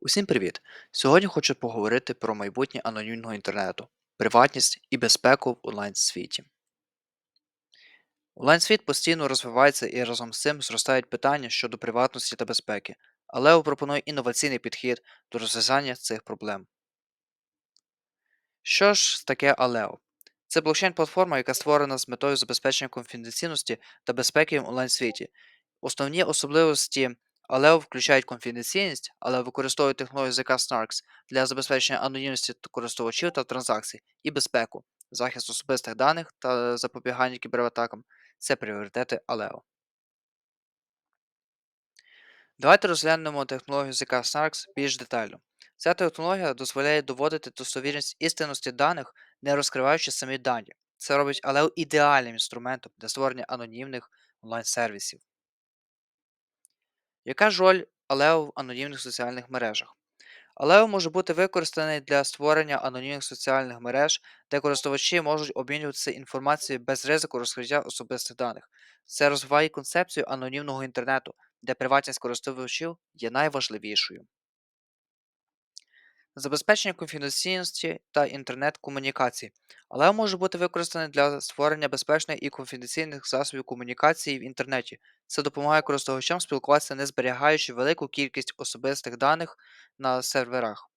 Усім привіт! Сьогодні хочу поговорити про майбутнє анонімного інтернету, приватність і безпеку в онлайн-світі. Онлайн-світ постійно розвивається і разом з цим зростають питання щодо приватності та безпеки, але пропонує інноваційний підхід до розв'язання цих проблем. Що ж таке Aleo? Це блокчейн-платформа, яка створена з метою забезпечення конфіденційності та безпеки в онлайн-світі. Основні особливості Aleo включають конфіденційність, але використовують технологію язика Snarks для забезпечення анонімності користувачів та транзакцій і безпеку, захист особистих даних та запобігання кібератакам це пріоритети Aleo. Давайте розглянемо технологію язика Snarks більш детально. Ця технологія дозволяє доводити достовірність істинності даних, не розкриваючи самі дані. Це робить Aleo ідеальним інструментом для створення анонімних онлайн-сервісів. Яка ж роль Алео в анонімних соціальних мережах? Алео може бути використаний для створення анонімних соціальних мереж, де користувачі можуть обмінюватися інформацією без ризику розкриття особистих даних. Це розвиває концепцію анонімного інтернету, де приватність користувачів є найважливішою. Забезпечення конфіденційності та інтернет-комунікації. але може бути використаний для створення безпечних і конфіденційних засобів комунікації в інтернеті. Це допомагає користувачам спілкуватися, не зберігаючи велику кількість особистих даних на серверах.